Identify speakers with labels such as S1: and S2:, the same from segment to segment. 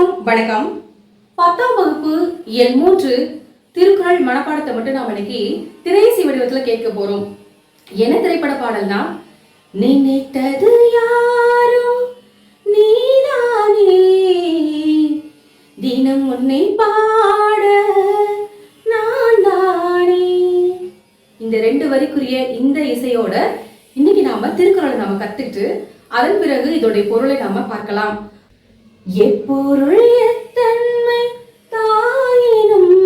S1: அனைவருக்கும் வணக்கம். பத்தாம் வகுப்பு எண் மூன்று திருக்குறள் மனப்பாடத்தை மட்டும் நாம் இன்னைக்கு திரைசி வடிவத்தில் கேட்க போறோம். என்ன திரைப்பட பாடல்னா நினைத்தது யாரோ நீதானே தினம் உன்னை பாட நான் தானே. இந்த ரெண்டு வரிக்குரிய இந்த இசையோட இன்னைக்கு நாம திருக்குறளை நாம கத்துக்கிட்டு அதன் பிறகு இதோடைய பொருளை நாம பார்க்கலாம். எப்பொருள் எத்தன்மை தாயினும்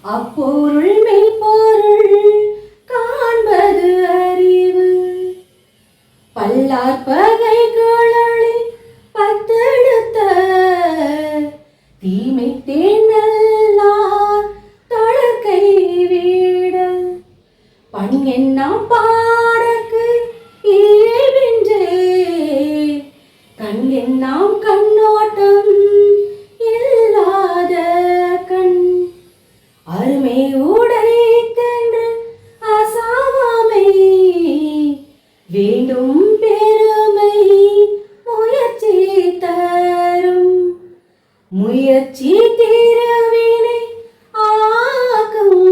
S1: அப்பொருள் மெய்ப்பொருள் காண்பது அறிவு. பல்லார் பகைகளி பத்தெடுத்த தீமை தேனல்லார் தொடர்கை வீட. பண் என்ன பாட கண் கண்ணோட்டம் இல்லாத கண். அருமை உடை கன்று அசாமை வேண்டும் பெருமை முயற்சி தரும். முயற்சி திருவினை ஆகும்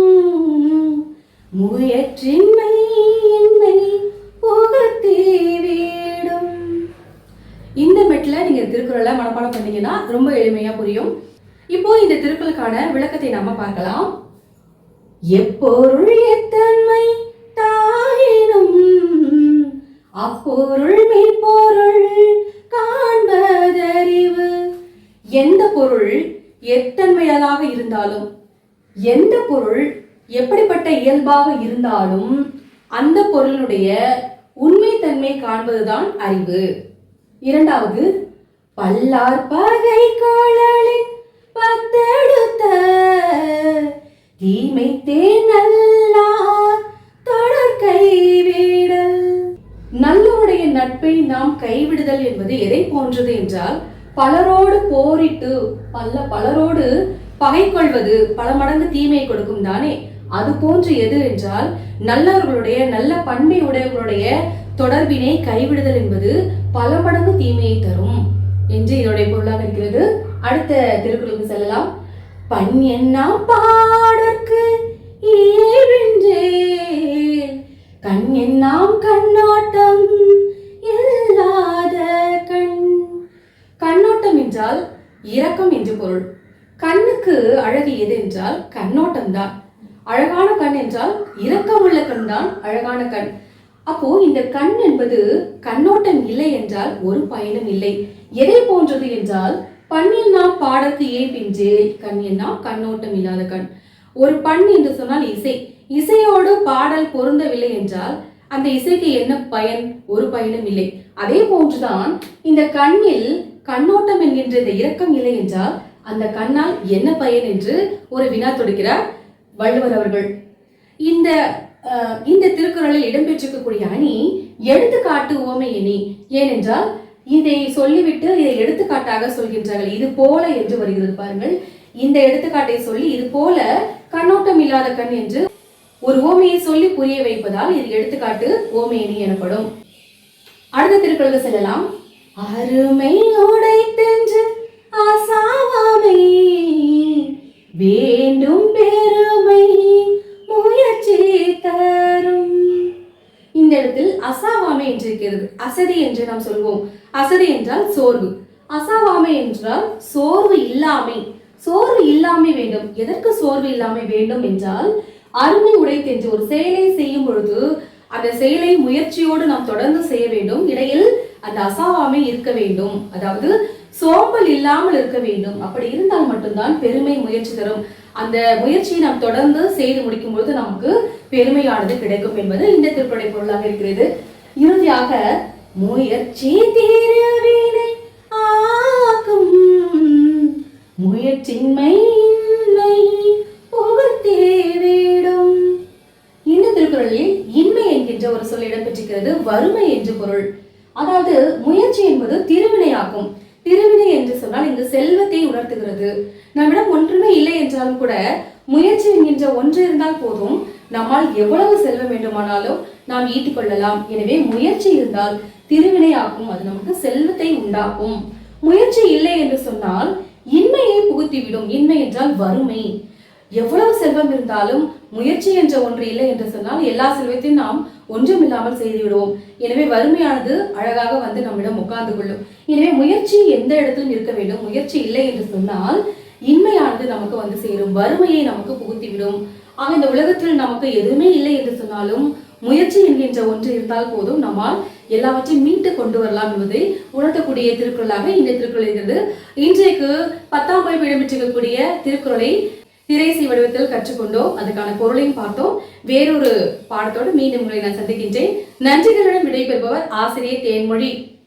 S1: முயற்றின்மை திருக்குறளை மனப்பாடம் பண்ணீங்கன்னா ரொம்ப எளிமையா புரியும். இப்போ இந்த திருக்குறளுக்கான விளக்கத்தை நாம பார்க்கலாம். எப்பொருள் எத்தன்மை தாயினும் அப்பொருள் மெய்ப்பொருள் காண்பதறிவு. எந்த பொருள் எத்தன்மையாக இருந்தாலும் எந்த பொருள் எப்படிப்பட்ட இயல்பாக இருந்தாலும் அந்த பொருளுடைய உண்மைத்தன்மை காண்பதுதான் அறிவு. இரண்டாவது பல்லார் பகை காலின் பத்தெடுத்த தீமை தேனல்லார் தொடர் கைவிடல். நல்லோடைய நட்பை நாம் கைவிடுதல் என்பது எதை போன்றது என்றால் பலரோடு போரிட்டு பல பலரோடு பகை கொள்வது பல மடங்கு தீமை கொடுக்கும் தானே. அது போன்று எது என்றால் நல்லவர்களுடைய நல்ல பண்பை உடையவர்களுடைய தொடர்பினை கைவிடுதல் என்பது பல மடங்கு தீமையை தரும். என்று இதனுடைய பொருளாக இருக்கிறது. அடுத்த திருக்குறளுக்கு செல்லலாம். பண் என்னா பாடற்கு இயல்பின்றே கண் என்னாம் கண்ணோட்டம் இல்லாத கண். கண்ணோட்டம் என்றால் இரக்கம் என்று பொருள். கண்ணுக்கு அழகு எது என்றால் கண்ணோட்டம் தான் அழகான கண் என்றால் இரக்கமுள்ள கண் தான் அழகான கண். அப்போ இந்த கண் என்பது கண்ணோட்டம் இல்லை என்றால் ஒரு பயனும் இல்லை. எதை போன்றது என்றால் பண்ணில் பாடத்து ஏன் ஏபின்றே கண் என்ன கண்ணோட்டம் இல்லாத கண். ஒரு பண் என்று சொன்னால் இசை. இசையோடு பாடல் பொருந்தவில்லை என்றால் அந்த இசைக்கு என்ன பயன்? ஒரு பயனும் இல்லை. அதே போன்றுதான் இந்த கண்ணில் கண்ணோட்டம் என்கின்ற இந்த இரக்கம் இல்லை என்றால் அந்த கண்ணால் என்ன பயன் என்று ஒரு வினா தொடுக்கிறார் வள்ளுவர் அவர்கள். இந்த இந்த திருக்குறளில் இடம்பெற்றிருக்கக்கூடிய அணி எடுத்துக்காட்டு ஓமை அணி ஏனென்றால் இதை சொல்லிவிட்டு இதை எடுத்துக்காட்டாக சொல்கின்றார்கள். இது போல என்று வருகிறது பாருங்கள். இந்த எடுத்துக்காட்டை சொல்லி இது போல கண்ணோட்டம் இல்லாத கண் என்று ஒரு ஓமையை சொல்லி புரிய வைப்பதால் இது எடுத்துக்காட்டு ஓமை எனப்படும். அடுத்த திருக்குறளுக்கு செல்லலாம். அருமை உடைத்து அசாவாமை என்றிருக்கிறது. அசதி என்று நாம் சொல்வோம். அசதி என்றால் சோர்வு. அசாவாமை என்றால் சோர்வு இல்லாமை. சோர்வு இல்லாமை வேண்டும். எதற்கு சோர்வு இல்லாமை வேண்டும் என்றால் அருமை உடைத்தென்று ஒரு செயலை செய்யும் பொழுது அந்த செயலை முயற்சியோடு நாம் தொடர்ந்து செய்ய வேண்டும். இடையில் அந்த அசாவாமை இருக்க வேண்டும். அதாவது சோம்பல் இல்லாமல் இருக்க வேண்டும். அப்படி இருந்தால் மட்டும்தான் பெருமை முயற்சி தரும். அந்த முயற்சியை நாம் தொடர்ந்து செய்து முடிக்கும் பொழுது நமக்கு பெருமையானது கிடைக்கும் என்பது இந்த திருப்படை பொருளாக இருக்கிறது. இறுதியாக முயற்சி தீரவினை ஆக்கும். முயற்சின்மை இன்மை புகழ்த்தே இந்த திருக்குறளில் இன்மை என்கின்ற ஒரு சொல் இடம்பெற்றிருக்கிறது வறுமை என்று பொருள். அதாவது முயற்சி என்பது திருவினையாகும் திருவினை என்று சொன்னால் இங்கு செல்வத்தை உணர்த்துகிறது. நம்மிடம் ஒன்றுமே இல்லை என்றாலும் கூட முயற்சி என்கின்ற ஒன்று இருந்தால் போதும் நம்மால் எவ்வளவு செல்வம் வேண்டுமானாலும் நாம் ஈட்டிக் கொள்ளலாம் எனவே முயற்சி இருந்தால் திருவினை ஆக்கும் அது நமக்கு செல்வத்தை உண்டாக்கும். முயற்சி இல்லை என்று சொன்னால் இன்மையை புகுத்திவிடும். இன்மை என்றால் வறுமை. எவ்வளவு செல்வம் இருந்தாலும் முயற்சி என்ற ஒன்று இல்லை என்று சொன்னால் எல்லா செல்வத்தையும் நாம் ஒன்றுமில்லாமல் செய்துவிடுவோம். எனவே வறுமையானது அழகாக வந்து நம்மிடம் உட்கார்ந்து கொள்ளும். எனவே முயற்சி எந்த இடத்திலும் இருக்க வேண்டும். முயற்சி இல்லை என்று சொன்னால் இன்மையானது நமக்கு வந்து சேரும். வறுமையை நமக்கு புகுத்திவிடும். ஆக இந்த உலகத்தில் நமக்கு எதுவுமே இல்லை என்று சொன்னாலும் முயற்சி என்கின்ற ஒன்று இருந்தால் போதும் நம்மால் எல்லாவற்றையும் மீட்டு கொண்டு வரலாம் என்பதை உணர்த்தக்கூடிய திருக்குறளாக இந்த திருக்குறள் இருக்கிறது. இன்றைக்கு பத்தாம் வகுப்பு இடம்பெற்றிருக்கக்கூடிய திருக்குறளை திரைசி வடிவத்தில் கற்றுக்கொண்டோம் அதுக்கான பொருளையும் பார்த்தோம் வேறொரு பாடத்தோடு மீண்டும் உங்களை நான் சந்திக்கின்றேன். நன்றிகளுடன் விடைபெறுபவர் ஆசிரியர் தேன்மொழி.